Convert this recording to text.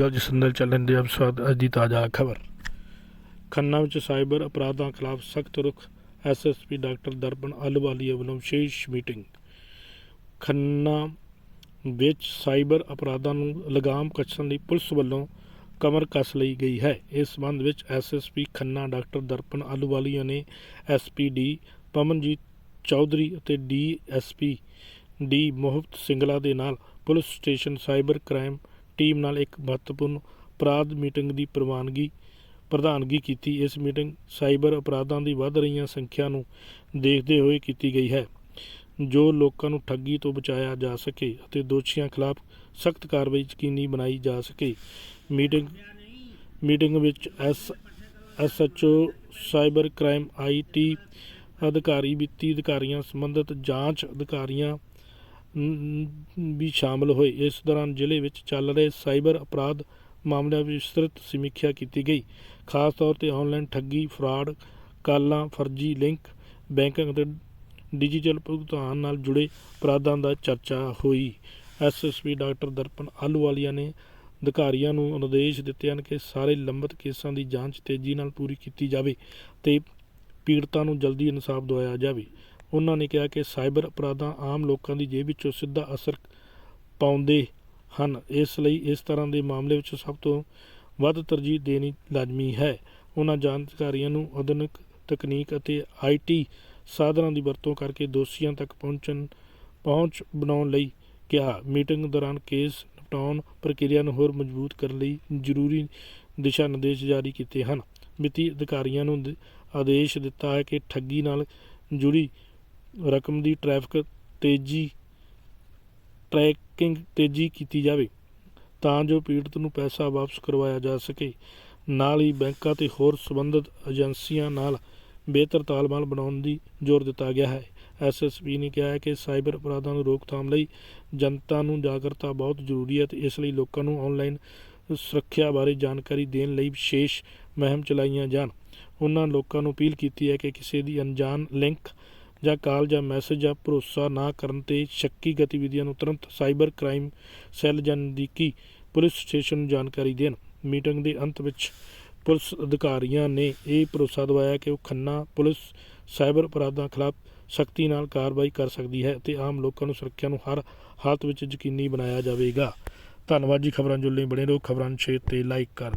ਗੱਲ ਜਸੰਦਰ ਚੱਲਣ ਦੇ ਅਵਸਰ ਅੱਜ ਦੀ ਤਾਜ਼ਾ ਖਬਰ। ਖੰਨਾ ਵਿੱਚ ਸਾਈਬਰ ਅਪਰਾਧਾਂ ਖਿਲਾਫ ਸਖਤ ਰੁਖ ਐਸਐਸਪੀ ਡਾਕਟਰ ਦਰਪਨ ਅਲਵਾਲੀਆ ਵੱਲੋਂ ਵਿਸ਼ੇਸ਼ ਮੀਟਿੰਗ। ਖੰਨਾ ਵਿੱਚ ਸਾਈਬਰ ਅਪਰਾਧਾਂ ਨੂੰ ਲਗਾਮ ਕੱਸਣ ਲਈ ਪੁਲਿਸ ਵੱਲੋਂ ਕਮਰ ਕੱਸ ਲਈ ਗਈ ਹੈ। ਇਸ ਸੰਬੰਧ ਵਿੱਚ ਐਸਐਸਪੀ ਖੰਨਾ ਡਾਕਟਰ ਦਰਪਨ ਅਲਵਾਲੀਆ ਨੇ ਐਸਪੀਡੀ ਪਮਨਜੀਤ ਚੌਧਰੀ ਅਤੇ ਡੀਐਸਪੀ ਡੀ ਮੋਹਬਤ ਸਿੰਗਲਾ ਦੇ ਨਾਲ police station cyber crime team ਨਾਲ ਇੱਕ ਮਹੱਤਵਪੂਰਨ ਅਪਰਾਧ ਮੀਟਿੰਗ ਦੀ ਪ੍ਰਵਾਨਗੀ, ਪ੍ਰਧਾਨਗੀ ਕੀਤੀ। ਇਸ ਮੀਟਿੰਗ ਸਾਈਬਰ ਅਪਰਾਧਾਂ ਦੀ ਵੱਧ ਰਹੀਆਂ ਸੰਖਿਆ ਨੂੰ ਦੇਖਦੇ ਹੋਏ ਕੀਤੀ ਗਈ ਹੈ, ਜੋ ਲੋਕਾਂ ਨੂੰ ਠੱਗੀ ਤੋਂ ਬਚਾਇਆ ਜਾ ਸਕੇ ਅਤੇ ਦੋਸ਼ੀਆਂ ਖਿਲਾਫ ਸਖਤ ਕਾਰਵਾਈ ਯਕੀਨੀ ਬਣਾਈ ਜਾ ਸਕੇ। ਮੀਟਿੰਗ ਮੀਟਿੰਗ ਵਿੱਚ S, SHO, cyber crime IT ਅਧਿਕਾਰੀ, ਵਿੱਤੀ ਅਧਿਕਾਰੀਆਂ ਸੰਬੰਧਿਤ ਜਾਂਚ ਅਧਿਕਾਰੀਆਂ ਵੀ ਸ਼ਾਮਲ ਹੋਏ। ਇਸ ਦੌਰਾਨ ਜ਼ਿਲ੍ਹੇ ਵਿੱਚ ਚੱਲ ਰਹੇ ਸਾਈਬਰ ਅਪਰਾਧ ਮਾਮਲਿਆਂ ਦੀ ਵਿਸਤ੍ਰਿਤ ਸਮੀਖਿਆ ਕੀਤੀ ਗਈ। ਖਾਸ ਤੌਰ ਤੇ ਆਨਲਾਈਨ ਠੱਗੀ, ਫਰਾਡ, ਕਾਲਾਂ, ਫਰਜ਼ੀ ਲਿੰਕ, ਬੈਂਕਿੰਗ ਅਤੇ ਡਿਜੀਟਲ ਭੁਗਤਾਨ ਨਾਲ ਜੁੜੇ ਅਪਰਾਧਾਂ ਦਾ ਚਰਚਾ ਹੋਈ। ਐਸਐਸਪੀ ਡਾਕਟਰ ਦਰਪਨ ਆਲੂਵਾਲੀਆ ਨੇ ਅਧਿਕਾਰੀਆਂ ਨੂੰ ਨਿਰਦੇਸ਼ ਦਿੱਤੇ ਹਨ ਕਿ ਸਾਰੇ ਲੰਬਿਤ ਕੇਸਾਂ ਦੀ ਜਾਂਚ ਤੇਜ਼ੀ ਨਾਲ ਪੂਰੀ ਕੀਤੀ ਜਾਵੇ ਤੇ ਪੀੜਤਾਂ ਨੂੰ ਜਲਦੀ ਇਨਸਾਫ ਦਿਵਾਇਆ ਜਾਵੇ। ਉਹਨਾਂ ਨੇ ਕਿਹਾ ਕਿ ਸਾਈਬਰ ਅਪਰਾਧਾਂ ਆਮ ਲੋਕਾਂ ਦੀ ਜੇਬ ਵਿੱਚੋਂ ਸਿੱਧਾ ਅਸਰ ਪਾਉਂਦੇ ਹਨ। ਇਸ ਲਈ ਇਸ ਤਰ੍ਹਾਂ ਦੇ ਮਾਮਲੇ ਵਿੱਚ ਸਭ ਤੋਂ ਵੱਧ ਤਰਜੀਹ ਦੇਣੀ ਲਾਜ਼ਮੀ ਹੈ। ਉਹਨਾਂ ਜਾਣਕਾਰੀਆਂ ਨੂੰ ਆਧੁਨਿਕ ਤਕਨੀਕ ਅਤੇ ਆਈਟੀ ਸਾਧਨਾਂ ਦੀ ਵਰਤੋਂ ਕਰਕੇ ਦੋਸ਼ੀਆਂ ਤੱਕ ਪਹੁੰਚਣ, ਪਹੁੰਚ ਬਣਾਉਣ ਲਈ ਕਿਹਾ। ਮੀਟਿੰਗ ਦੌਰਾਨ ਕੇਸ ਨਿਪਟਾਉਣ ਪ੍ਰਕਿਰਿਆ ਨੂੰ ਹੋਰ ਮਜ਼ਬੂਤ ਕਰਨ ਲਈ ਜ਼ਰੂਰੀ ਦਿਸ਼ਾ ਨਿਰਦੇਸ਼ ਜਾਰੀ ਕੀਤੇ ਹਨ। ਵਿੱਤੀ ਅਧਿਕਾਰੀਆਂ ਨੂੰ ਆਦੇਸ਼ ਦਿੱਤਾ ਹੈ ਕਿ ਠੱਗੀ ਨਾਲ ਜੁੜੀ ਰਕਮ ਦੀ ਟ੍ਰੈਫਿਕ ਤੇਜ਼ੀ ਟਰੈਕਿੰਗ ਤੇਜ਼ੀ ਕੀਤੀ ਜਾਵੇ ਤਾਂ ਜੋ ਪੀੜਤ ਨੂੰ ਪੈਸਾ ਵਾਪਸ ਕਰਵਾਇਆ ਜਾ ਸਕੇ। ਨਾਲ ਹੀ ਬੈਂਕਾਂ ਤੇ ਹੋਰ ਸੰਬੰਧਿਤ ਏਜੰਸੀਆਂ ਨਾਲ ਬਿਹਤਰ ਤਾਲਮੇਲ ਬਣਾਉਣ ਦੀ ਜ਼ੋਰ ਦਿੱਤਾ ਗਿਆ ਹੈ। ਐਸਐਸਪੀ ਨੇ ਕਿਹਾ ਹੈ ਕਿ ਸਾਈਬਰ ਅਪਰਾਧਾਂ ਨੂੰ ਰੋਕਥਾਮ ਲਈ ਜਨਤਾ ਨੂੰ ਜਾਗਰਤਾ ਬਹੁਤ ਜ਼ਰੂਰੀ ਹੈ ਤੇ ਇਸ ਲਈ ਲੋਕਾਂ ਨੂੰ ਆਨਲਾਈਨ ਸੁਰੱਖਿਆ ਬਾਰੇ ਜਾਣਕਾਰੀ ਦੇਣ ਲਈ ਵਿਸ਼ੇਸ਼ ਮੁਹਿੰਮ ਚਲਾਈਆਂ ਜਾਣ। ਉਹਨਾਂ ਲੋਕਾਂ ਨੂੰ ਅਪੀਲ ਕੀਤੀ ਹੈ ਕਿ ਕਿਸੇ ਦੀ ਅਣਜਾਣ ਲਿੰਕ ਜਾਂ ਕਾਲ ਜਾਂ ਮੈਸੇਜ ਜਾਂ ਭਰੋਸਾ ਨਾ ਕਰਨ ਤੇ ਸ਼ੱਕੀ ਗਤੀਵਿਧੀਆਂ ਨੂੰ ਤੁਰੰਤ ਸਾਈਬਰ ਕ੍ਰਾਈਮ ਸੈੱਲ ਜਾਂ ਨਜ਼ਦੀਕੀ ਪੁਲਿਸ ਸਟੇਸ਼ਨ ਨੂੰ ਜਾਣਕਾਰੀ ਦੇਣ। ਮੀਟਿੰਗ ਦੇ ਅੰਤ ਵਿੱਚ ਪੁਲਿਸ ਅਧਿਕਾਰੀਆਂ ਨੇ ਇਹ ਭਰੋਸਾ ਦਿਵਾਇਆ ਕਿ ਉਹ ਖੰਨਾ ਪੁਲਿਸ ਸਾਈਬਰ ਅਪਰਾਧਾਂ ਖਿਲਾਫ ਸਖਤੀ ਨਾਲ ਕਾਰਵਾਈ ਕਰ ਸਕਦੀ ਹੈ ਤੇ ਆਮ ਲੋਕਾਂ ਨੂੰ ਸੁਰੱਖਿਆ ਨੂੰ ਹਰ ਹਾਲਤ ਵਿੱਚ ਯਕੀਨੀ ਬਣਾਇਆ ਜਾਵੇਗਾ। ਧੰਨਵਾਦ ਜੀ ਖਬਰਾਂ ਜੁੜ ਲਈ ਬਣੇ ਰਹੋ। ਖਬਰਾਂ ਨੂੰ ਸ਼ੇਅਰ ਤੇ ਲਾਈਕ ਕਰ